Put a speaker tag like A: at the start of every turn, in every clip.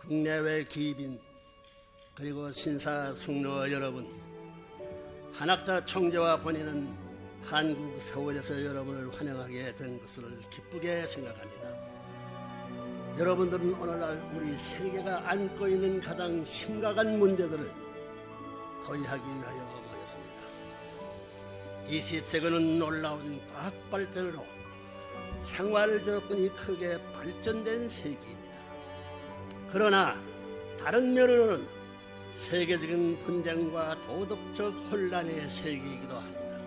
A: 국내외 기빈 그리고 신사 숙녀 여러분 한학자 총재와 본인은 한국 서울에서 여러분을 환영하게 된 것을 기쁘게 생각합니다. 여러분들은 오늘날 우리 세계가 안고 있는 가장 심각한 문제들을 토의하기 위하여 모였습니다. 20세기는 놀라운 과학 발전으로 생활 접근이 크게 발전된 세기입니다. 그러나 다른 면으로는 세계적인 분쟁과 도덕적 혼란의 세기이기도 합니다.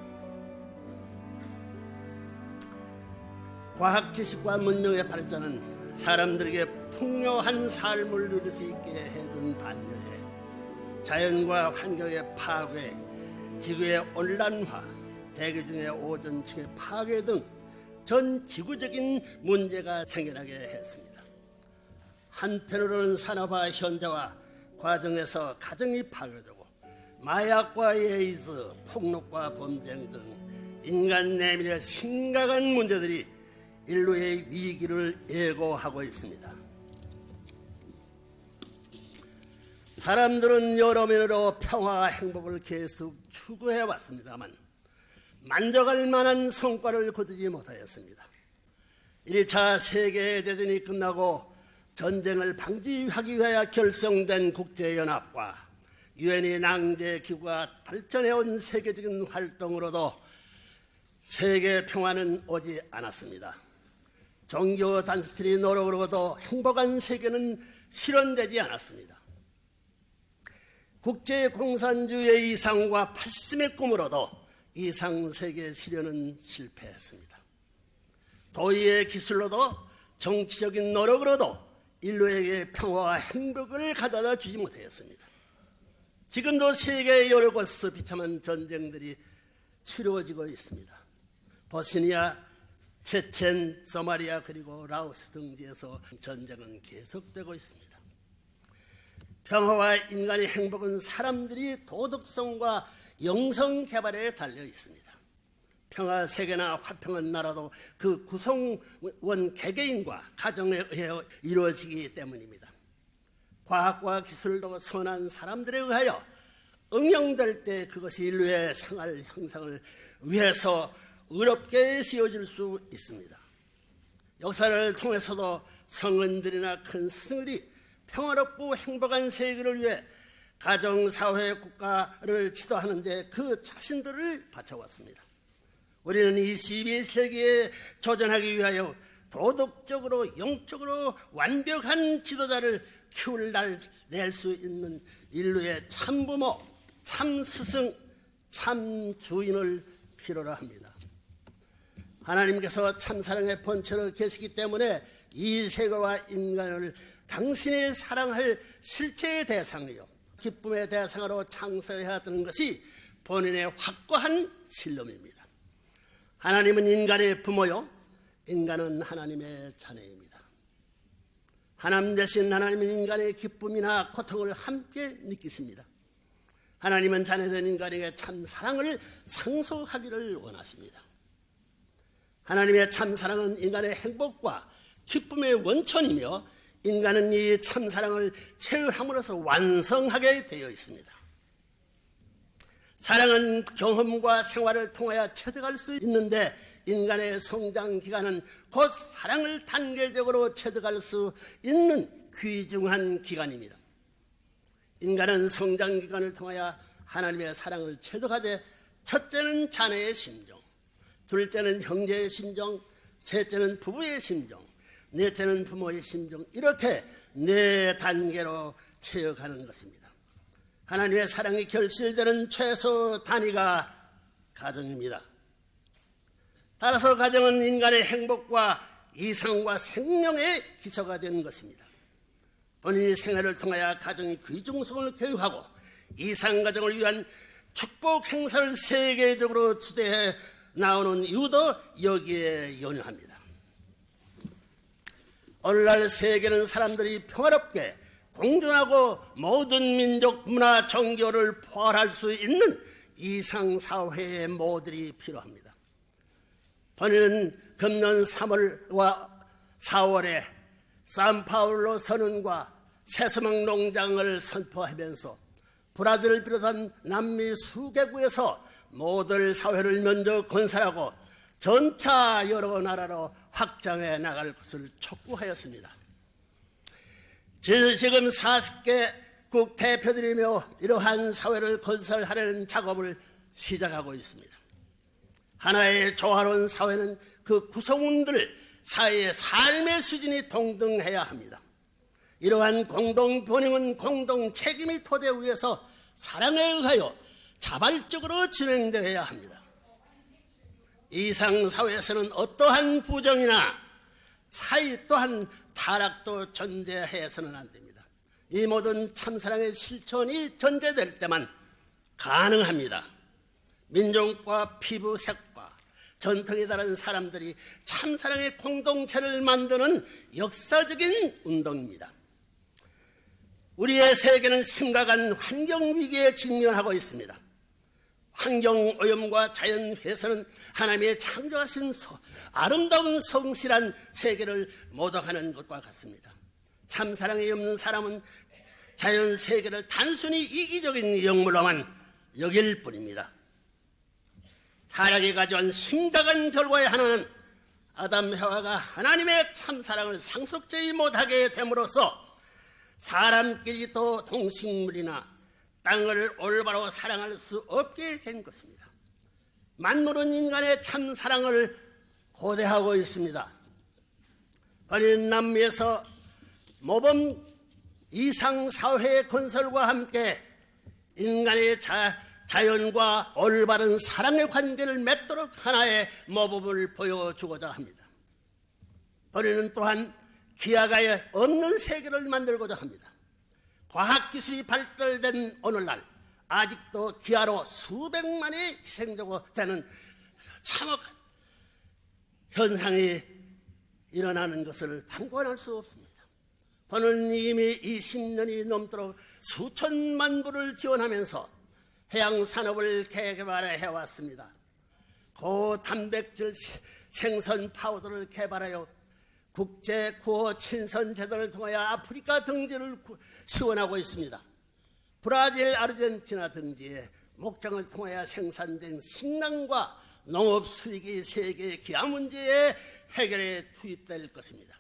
A: 과학 지식과 문명의 발전은 사람들에게 풍요한 삶을 누릴 수 있게 해준 반면에 자연과 환경의 파괴, 지구의 온난화, 대기 중의 오존층의 파괴 등 전 지구적인 문제가 생겨나게 했습니다. 한편으로는 산업화 현대화 과정에서 가정이 파괴되고 마약과 에이즈, 폭력과 범죄 등 인간 내면의 심각한 문제들이 인류의 위기를 예고하고 있습니다. 사람들은 여러 면으로 평화와 행복을 계속 추구해 왔습니다만 만족할 만한 성과를 거두지 못하였습니다. 1차 세계대전이 끝나고 전쟁을 방지하기 위하여 결성된 국제연합과 유엔의 낭대기구가 발전해온 세계적인 활동으로도 세계 평화는 오지 않았습니다. 종교 단체들의 노력으로도 행복한 세계는 실현되지 않았습니다. 국제공산주의 이상과 파시즘의 꿈으로도 이상 세계 실현은 실패했습니다. 도의의 기술로도 정치적인 노력으로도 인류에게 평화와 행복을 가져다 주지 못하였습니다. 지금도 세계 여러 곳에서 비참한 전쟁들이 치루어지고 있습니다. 보스니아, 체첸, 소마리아 그리고 라오스 등지에서 전쟁은 계속되고 있습니다. 평화와 인간의 행복은 사람들이 도덕성과 영성 개발에 달려 있습니다. 평화 세계나 화평한 나라도 그 구성원 개개인과 가정에 의해 이루어지기 때문입니다. 과학과 기술도 선한 사람들에 의하여 응용될 때 그것이 인류의 생활 형상을 위해서 의롭게 씌워질 수 있습니다. 역사를 통해서도 성은들이나 큰 스승들이 평화롭고 행복한 세계를 위해 가정, 사회, 국가를 지도하는데 그 자신들을 바쳐왔습니다. 우리는 이 12세기에 조전하기 위하여 도덕적으로, 영적으로 완벽한 지도자를 키울낼 수 있는 인류의 참부모, 참스승, 참주인을 필요로 합니다. 하나님께서 참사랑의 번체로 계시기 때문에 이 세계와 인간을 당신의 사랑할 실체의 대상이요 기쁨의 대상으로 창설해야 되는 것이 본인의 확고한 신념입니다. 하나님은 인간의 부모요 인간은 하나님의 자녀입니다. 하나님 대신 하나님은 인간의 기쁨이나 고통을 함께 느끼십니다. 하나님은 자녀된 인간에게 참 사랑을 상속하기를 원하십니다. 하나님의 참 사랑은 인간의 행복과 기쁨의 원천이며 인간은 이 참사랑을 체험함으로써 완성하게 되어 있습니다. 사랑은 경험과 생활을 통하여 체득할 수 있는데 인간의 성장 기간은 곧 사랑을 단계적으로 체득할 수 있는 귀중한 기간입니다. 인간은 성장 기간을 통하여 하나님의 사랑을 체득하되 첫째는 자녀의 심정, 둘째는 형제의 심정, 셋째는 부부의 심정, 넷째는 부모의 심정 이렇게 네 단계로 채워가는 것입니다. 하나님의 사랑이 결실되는 최소 단위가 가정입니다. 따라서 가정은 인간의 행복과 이상과 생명의 기초가 되는 것입니다. 본인의 생활을 통하여 가정의 귀중성을 교육하고 이상가정을 위한 축복 행사를 세계적으로 추대해 나오는 이유도 여기에 연유합니다. 오늘날 세계는 사람들이 평화롭게 공존하고 모든 민족 문화 종교를 포괄할 수 있는 이상 사회의 모델이 필요합니다. 본인은 금년 3월과 4월에 산파울로 선언과 새수막 농장을 선포하면서 브라질을 비롯한 남미 수개국에서 모델 사회를 먼저 건설하고 전차 여러 나라로 확장해 나갈 것을 촉구하였습니다. 지- 지금 40개 국 대표들이며 이러한 사회를 건설하려는 작업을 시작하고 있습니다. 하나의 조화로운 사회는 그 구성원들 사이의 삶의 수준이 동등해야 합니다. 이러한 공동 번영은 공동 책임의 토대 위에서 사랑에 의하여 자발적으로 진행되어야 합니다. 이상 사회에서는 어떠한 부정이나 사이 또한 타락도 존재해서는 안 됩니다. 이 모든 참사랑의 실천이 전제될 때만 가능합니다. 민족과 피부색과 전통이 다른 사람들이 참사랑의 공동체를 만드는 역사적인 운동입니다. 우리의 세계는 심각한 환경 위기에 직면하고 있습니다. 환경 오염과 자연 훼손은 하나님의 창조하신 서- 아름다운 성실한 세계를 모독하는 것과 같습니다. 참 사랑이 없는 사람은 자연 세계를 단순히 이기적인 영물로만 여길 뿐입니다. 타락이 가져온 심각한 결과의 하나는 아담 해와가 하나님의 참사랑을 상속되지 못하게 됨으로써 사람끼리 또 동식물이나 땅을 올바로 사랑할 수 없게 된 것입니다. 만물은 인간의 참 사랑을 고대하고 있습니다. 어린 남미에서 모범 이상 사회 건설과 함께 인간의 자, 자연과 올바른 사랑의 관계를 맺도록 하나의 모범을 보여주고자 합니다. 우리는 또한 기아가 없는 세계를 만들고자 합니다. 과학기술이 발달된 오늘날 아직도 기아로 수백만이 희생되고 되는 참혹한 현상이 일어나는 것을 방관할 수 없습니다. 저는 이미 20년이 넘도록 수천만 불을 지원하면서 해양 산업을 개발해 왔습니다. 고단백질 생선 파우더를 개발하여 국제 구호 친선 제도를 통하여 아프리카 등지를 구- 지원하고 있습니다. 브라질, 아르헨티나 등지에 목장을 통하여 생산된 식량과 농업 수익이 세계 기아 문제의 해결에 투입될 것입니다.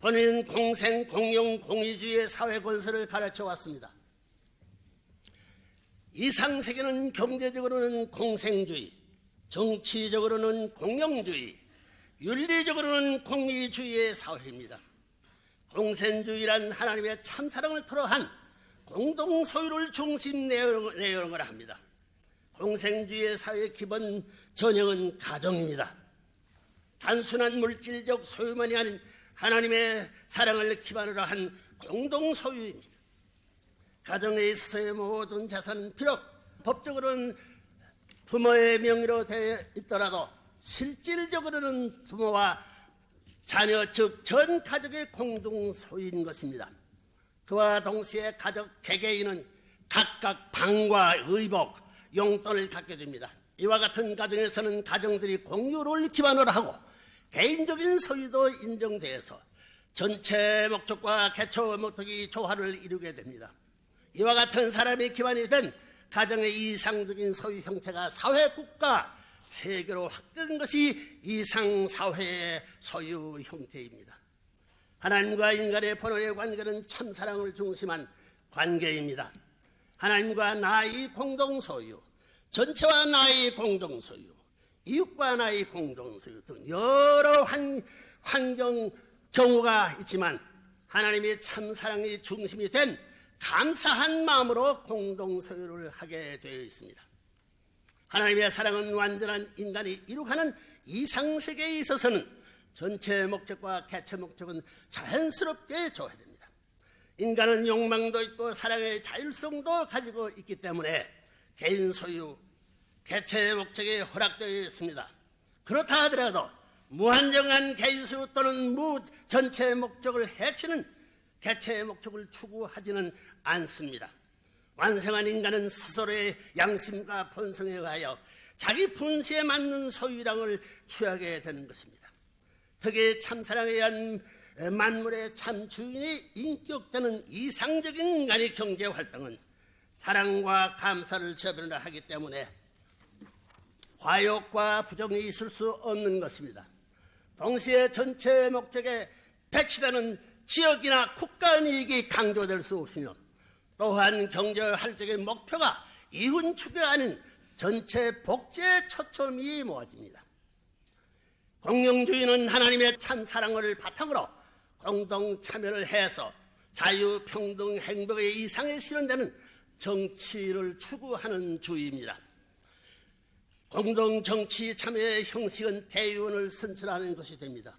A: 본인은 공생, 공용, 공의주의의 사회 건설을 가르쳐 왔습니다. 이상 세계는 경제적으로는 공생주의, 정치적으로는 공영주의, 윤리적으로는 공의주의의 사회입니다. 공생주의란 하나님의 참사랑을 토로한 공동 소유를 중심 내용- 내용을 합니다. 공생주의의 사회 기본 전형은 가정입니다. 단순한 물질적 소유만이 아닌 하나님의 사랑을 기반으로 한 공동 소유입니다. 가정에 있어서의 모든 자산은 비록 법적으로는 부모의 명의로 되어 있더라도 실질적으로는 부모와 자녀 즉 전 가족의 공동 소유인 것입니다. 그와 동시에 가족 개개인은 각각 방과 의복, 용돈을 갖게 됩니다. 이와 같은 가정에서는 가정들이 공유를 기반으로 하고 개인적인 소유도 인정돼서 전체 목적과 개초 목적이 조화를 이루게 됩니다. 이와 같은 사람이 기반이 된 가정의 이상적인 소유 형태가 사회, 국가, 세계로 확대된 것이 이상 사회의 소유 형태입니다. 하나님과 인간의 본원의 관계는 참사랑을 중심한 관계입니다. 하나님과 나의 공동 소유, 전체와 나의 공동 소유, 이웃과 나의 공동 소유 등 여러 환, 환경 경우가 있지만 하나님의 참사랑의 중심이 된 감사한 마음으로 공동 소유를 하게 되어 있습니다. 하나님의 사랑은 완전한 인간이 이룩하는 이상세계에 있어서는 전체 목적과 개체 목적은 자연스럽게 조회됩니다. 인간은 욕망도 있고 사랑의 자율성도 가지고 있기 때문에 개인 소유, 개체 목적에 허락되어 있습니다. 그렇다 하더라도 무한정한 개인 소유 또는 무 전체 목적을 해치는 개체의 목적을 추구하지는 않습니다. 완성한 인간은 스스로의 양심과 본성에 의하여 자기 분수에 맞는 소유량을 취하게 되는 것입니다. 특히 참사랑에 의한 만물의 참 주인이 인격되는 이상적인 인간의 경제 활동은 사랑과 감사를 저변을 하기 때문에 과욕과 부정이 있을 수 없는 것입니다. 동시에 전체 목적에 배치되는 지역이나 국가 이익이 강조될 수 없으며 또한 경제 활동의 목표가 이윤 아닌 전체 복지에 초점이 모아집니다. 공영주의는 하나님의 참 사랑을 바탕으로 공동 참여를 해서 자유, 평등, 행복의 이상에 실현되는 정치를 추구하는 주의입니다. 공동 정치 참여의 형식은 대의원을 선출하는 것이 됩니다.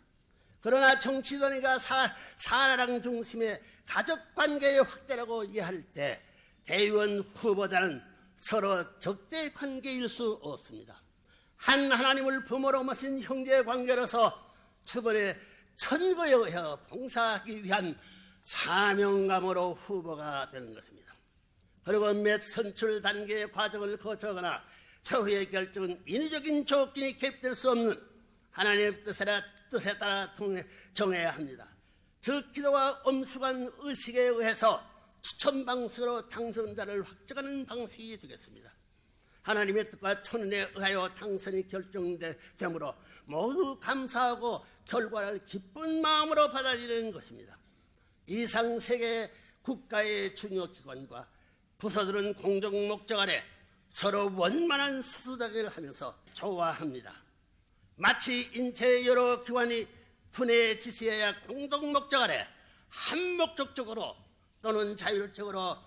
A: 그러나 정치단위가 사, 사랑 중심의 가족 관계의 확대라고 이해할 때 대의원 후보자는 서로 적대 관계일 수 없습니다. 한 하나님을 부모로 모신 형제 관계로서 주변에 천거에 의해 봉사하기 위한 사명감으로 후보가 되는 것입니다. 그리고 몇 선출 단계의 과정을 거쳐거나 처우의 결정은 인위적인 조건이 개입될 수 없는 하나님의 뜻에 따라, 뜻에 따라 정해야 합니다. 즉 기도와 엄숙한 의식에 의해서 추천 방식으로 당선자를 확정하는 방식이 되겠습니다. 하나님의 뜻과 천운에 의하여 당선이 결정되므로 모두 감사하고 결과를 기쁜 마음으로 받아들이는 것입니다. 이상 세계 국가의 중요 기관과 부서들은 공정 목적 아래 서로 원만한 수수작을 하면서 조화합니다. 마치 인체의 여러 기관이 분해 지시해야 공동 목적 아래 한 목적적으로 또는 자율적으로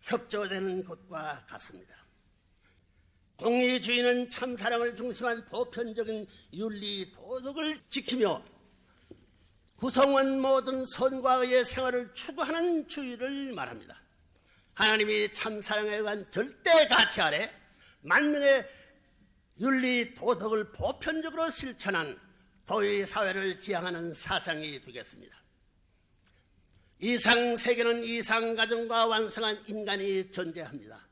A: 협조되는 것과 같습니다. 공의주의는 참사랑을 중심한 보편적인 윤리 도덕을 지키며 구성원 모든 선과의 생활을 추구하는 주의를 말합니다. 하나님이 참사랑에 의한 절대 가치 아래 만민의 윤리 도덕을 보편적으로 실천한 도의 사회를 지향하는 사상이 되겠습니다. 이상 세계는 이상 가정과 완성한 인간이 존재합니다.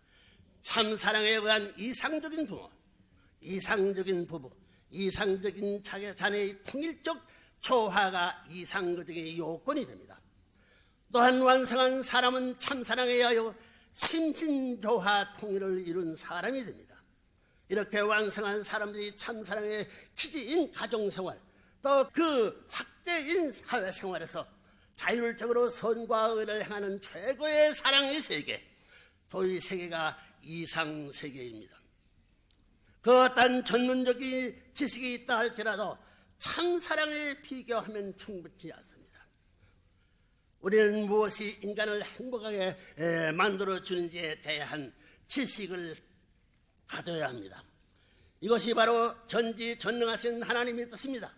A: 참 사랑에 의한 이상적인 부모, 이상적인 부부, 이상적인 자기 자녀의 통일적 조화가 이상 가정의 요건이 됩니다. 또한 완성한 사람은 참 사랑에 의하여 심신조화 통일을 이룬 사람이 됩니다. 이렇게 완성한 사람들이 참 사랑의 기지인 가정생활, 또 그 확대인 사회생활에서 자율적으로 선과 의를 행하는 최고의 사랑의 세계, 도의 세계가 이상 세계입니다. 그 어떤 전문적인 지식이 있다 할지라도 참 사랑에 비교하면 충분치 않습니다. 우리는 무엇이 인간을 행복하게 만들어 주는지에 대한 지식을 가져야 합니다. 이것이 바로 전지 전능하신 하나님의 뜻입니다.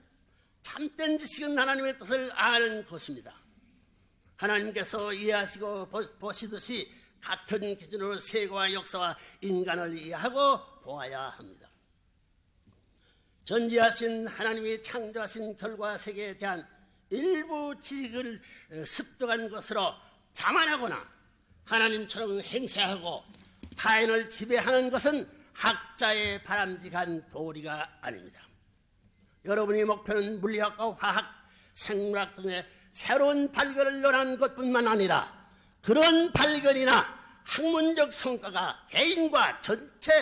A: 참된 지식은 하나님의 뜻을 아는 것입니다. 하나님께서 이해하시고 보시듯이 같은 기준으로 세계와 역사와 인간을 이해하고 보아야 합니다. 전지하신 하나님이 창조하신 결과 세계에 대한 일부 지식을 습득한 것으로 자만하거나 하나님처럼 행세하고 타인을 지배하는 것은 학자의 바람직한 도리가 아닙니다. 여러분의 목표는 물리학과 화학, 생물학 등의 새로운 발견을 논하는 것뿐만 아니라 그런 발견이나 학문적 성과가 개인과 전체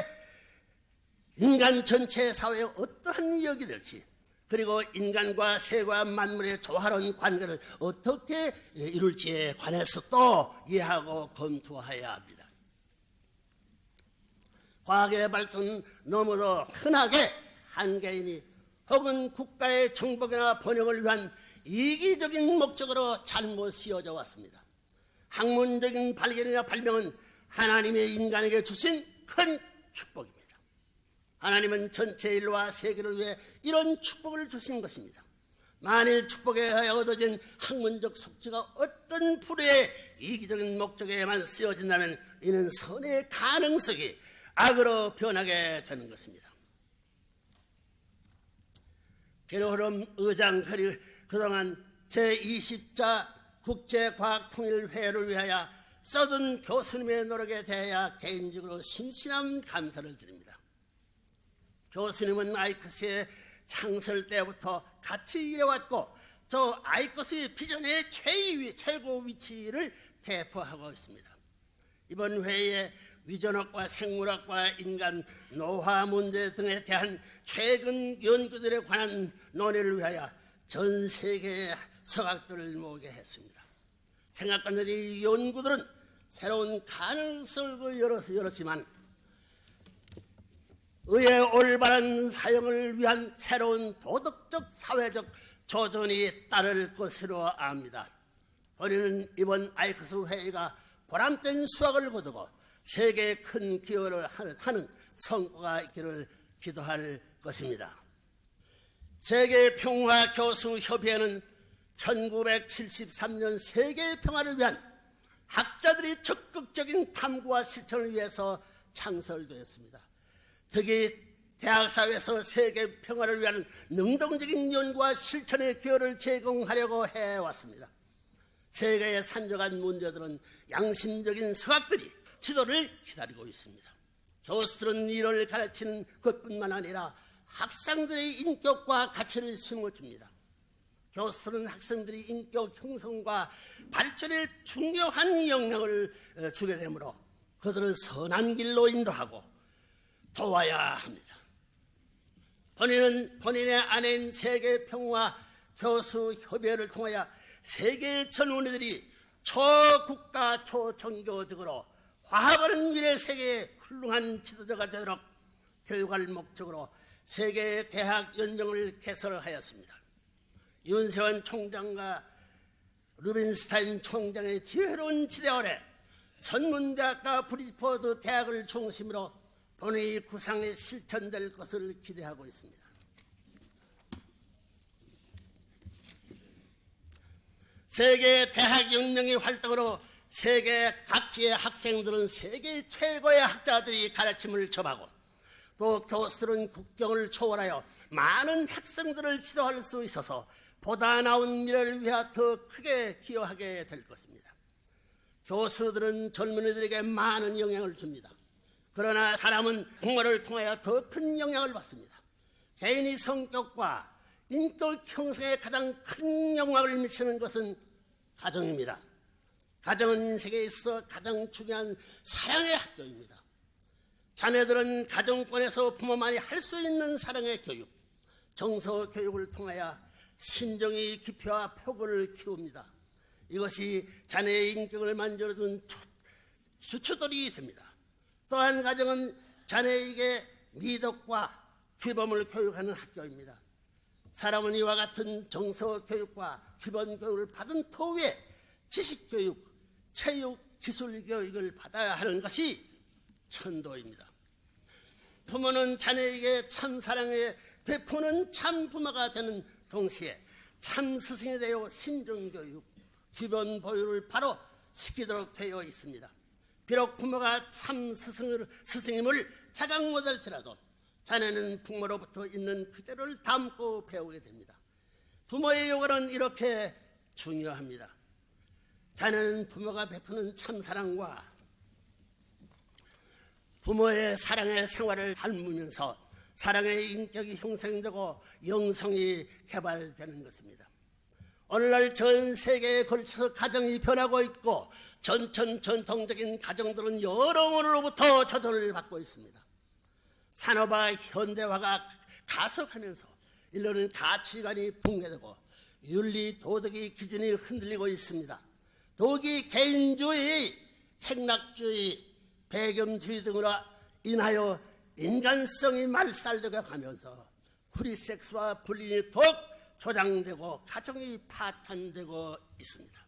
A: 인간 전체 사회에 어떠한 이역이 될지 그리고 인간과 새와 만물의 조화로운 관계를 어떻게 이룰지에 관해서 또 이해하고 검토해야 합니다. 과학의 발전 너무도 흔하게 한 개인이 혹은 국가의 정복이나 번영을 위한 이기적인 목적으로 잘못 씌워져 왔습니다. 학문적인 발견이나 발명은 하나님의 인간에게 주신 큰 축복입니다. 하나님은 전체 인류와 세계를 위해 이런 축복을 주신 것입니다. 만일 축복에 의하여 얻어진 학문적 속지가 어떤 불의 이기적인 목적에만 쓰여진다면 이는 선의 가능성이 악으로 변하게 되는 것입니다. 게로흐름 의장 그동안 제20자 국제과학통일회를 위하여 써둔 교수님의 노력에 대하여 개인적으로 심심한 감사를 드립니다. 교수님은 아이크스의 창설 때부터 같이 일해왔고 저 아이커스의 비전의 최고 위치를 대표하고 있습니다. 이번 회의에 위전학과 생물학과 인간 노화 문제 등에 대한 최근 연구들에 관한 논의를 위하여 전 세계의 서학들을 모으게 했습니다. 생각과는 이 연구들은 새로운 가능성을 열었지만 의의 올바른 사용을 위한 새로운 도덕적 사회적 조전이 따를 것으로 압니다. 우리는 이번 아이크스 회의가 보람된 수확을 거두고 세계에 큰 기여를 하는, 성과가 있기를 기도할 것입니다. 세계 평화 교수 협의회는 1973년 세계 평화를 위한 학자들이 적극적인 탐구와 실천을 위해서 창설되었습니다. 특히 대학 사회에서 세계 평화를 위한 능동적인 연구와 실천의 기회를 제공하려고 해왔습니다. 세계에 산적한 문제들은 양심적인 서학들이 지도를 기다리고 있습니다. 교수들은 이를 가르치는 것뿐만 아니라 학생들의 인격과 가치를 심어줍니다. 교수들은 학생들이 인격 형성과 발전에 중요한 영향을 어, 주게 되므로 그들을 선한 길로 인도하고 도와야 합니다. 본인은 본인의 아내인 세계 평화 교수 협의회를 통하여 세계 전문의들이 초국가 초종교적으로 화합하는 미래 세계의 훌륭한 지도자가 되도록 교육할 목적으로 세계 대학 연맹을 개설하였습니다. 윤세원 총장과 루빈스타인 총장의 지혜로운 지대 아래 선문대학과 브리포드 대학을 중심으로 본인이 구상에 실천될 것을 기대하고 있습니다. 세계 대학 연맹의 활동으로 세계 각지의 학생들은 세계 최고의 학자들이 가르침을 접하고 또 교수들은 국경을 초월하여 많은 학생들을 지도할 수 있어서 보다 나은 미래를 위해 더 크게 기여하게 될 것입니다. 교수들은 젊은이들에게 많은 영향을 줍니다. 그러나 사람은 부모를 통하여 더 큰 영향을 받습니다. 개인의 성격과 인격 형성에 가장 큰 영향을 미치는 것은 가정입니다. 가정은 인생에 있어 가장 중요한 사랑의 학교입니다. 자녀들은 가정권에서 부모만이 할 수 있는 사랑의 교육, 정서 교육을 통하여 심정의 깊이와 폭을 키웁니다. 이것이 자녀의 인격을 만들어준 주초들이 됩니다. 또한 가정은 자녀에게 미덕과 규범을 교육하는 학교입니다. 사람은 이와 같은 정서 교육과 기본 교육을 받은 터에 지식 교육, 체육, 기술 교육을 받아야 하는 것이 천도입니다. 부모는 자녀에게 참 사랑에 베푸는 참 부모가 되는 동시에 참 스승이 되어 신중교육, 기본 보유를 바로 시키도록 되어 있습니다. 비록 부모가 참 스승을, 스승임을 자각 못할지라도 자녀는 부모로부터 있는 그대로를 담고 배우게 됩니다. 부모의 요구는 이렇게 중요합니다. 자녀는 부모가 베푸는 참사랑과 부모의 사랑의 생활을 닮으면서 사랑의 인격이 형성되고 영성이 개발되는 것입니다. 오늘날 전 세계에 걸쳐서 가정이 변하고 있고 전천 전통적인 가정들은 여러모로부터 조절을 받고 있습니다. 산업화 현대화가 가속하면서 일로는 가치관이 붕괴되고 윤리 도덕의 기준이 흔들리고 있습니다. 독이 개인주의, 행락주의, 배경주의 등으로 인하여 인간성이 말살되어 가면서 프리섹스와 불륜이 더욱 조장되고 가정이 파탄되고 있습니다.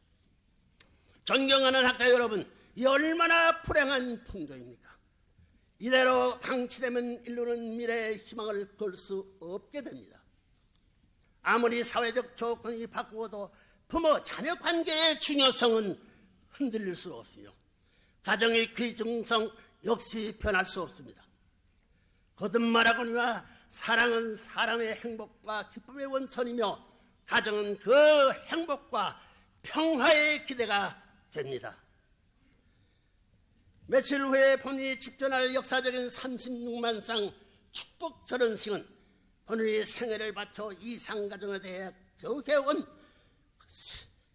A: 존경하는 학자 여러분, 이 얼마나 불행한 풍조입니까? 이대로 방치되면 인류는 미래의 희망을 걸 수 없게 됩니다. 아무리 사회적 조건이 바꾸어도 부모 자녀 관계의 중요성은 흔들릴 수 없으며 가정의 귀중성 역시 변할 수 없습니다. 거듭말하거니와 사랑은 사람의 행복과 기쁨의 원천이며 가정은 그 행복과 평화의 기대가 됩니다. 며칠 후에 본인이 집전할 역사적인 36만 쌍 축복 결혼식은 본인의 생애를 바쳐 이상가정에 대해 교회원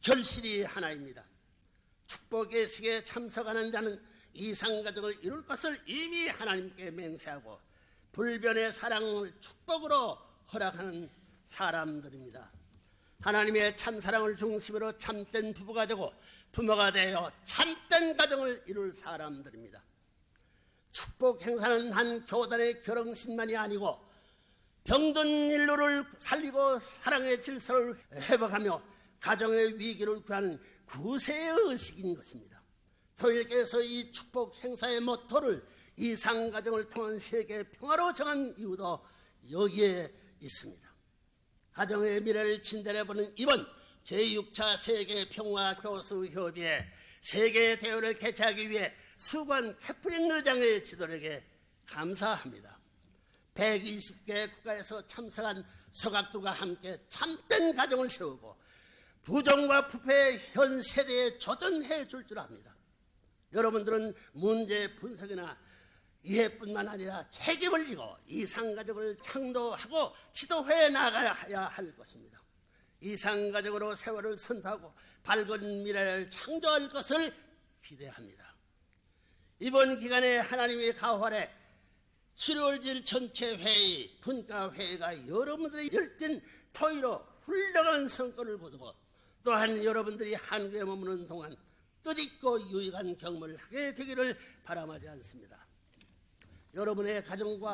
A: 결실이 하나입니다. 축복의 식에 참석하는 자는 이상가정을 이룰 것을 이미 하나님께 맹세하고 불변의 사랑을 축복으로 허락하는 사람들입니다. 하나님의 참 사랑을 중심으로 참된 부부가 되고 부모가 되어 참된 가정을 이룰 사람들입니다. 축복 행사는 한 교단의 결혼식만이 아니고 병든 인류를 살리고 사랑의 질서를 회복하며 가정의 위기를 구하는 구세의 의식인 것입니다. 토일께서 이 축복 행사의 모토를 이상가정을 통한 세계 평화로 정한 이유도 여기에 있습니다. 가정의 미래를 진단해보는 이번 제6차 세계 평화 교수 협의회 세계 대회를 개최하기 위해 수관 캐프린 의장의 지도력에 감사합니다. 120개 국가에서 참석한 서각들과 함께 참된 가정을 세우고 부정과 부패의 현 세대에 조전해 줄 줄 압니다. 여러분들은 문제 분석이나 이해뿐만 아니라 책임을 지고 이상가족을 창도하고 지도해 나가야 할 것입니다. 이상가족으로 세월을 선도하고 밝은 미래를 창조할 것을 기대합니다. 이번 기간에 하나님의 가활에 7월질 전체 회의, 분과 회의가 여러분들의 열띤 토의로 훌륭한 성과를 거두고 또한 여러분들이 한국에 머무는 동안 뜻있고 유익한 경험을 하게 되기를 바람하지 않습니다. 여러분의 가정과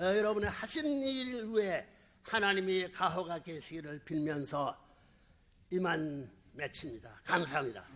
A: 어, 여러분의 하신 일 위에 하나님의 가호가 계시기를 빌면서 이만 맺힙니다. 감사합니다.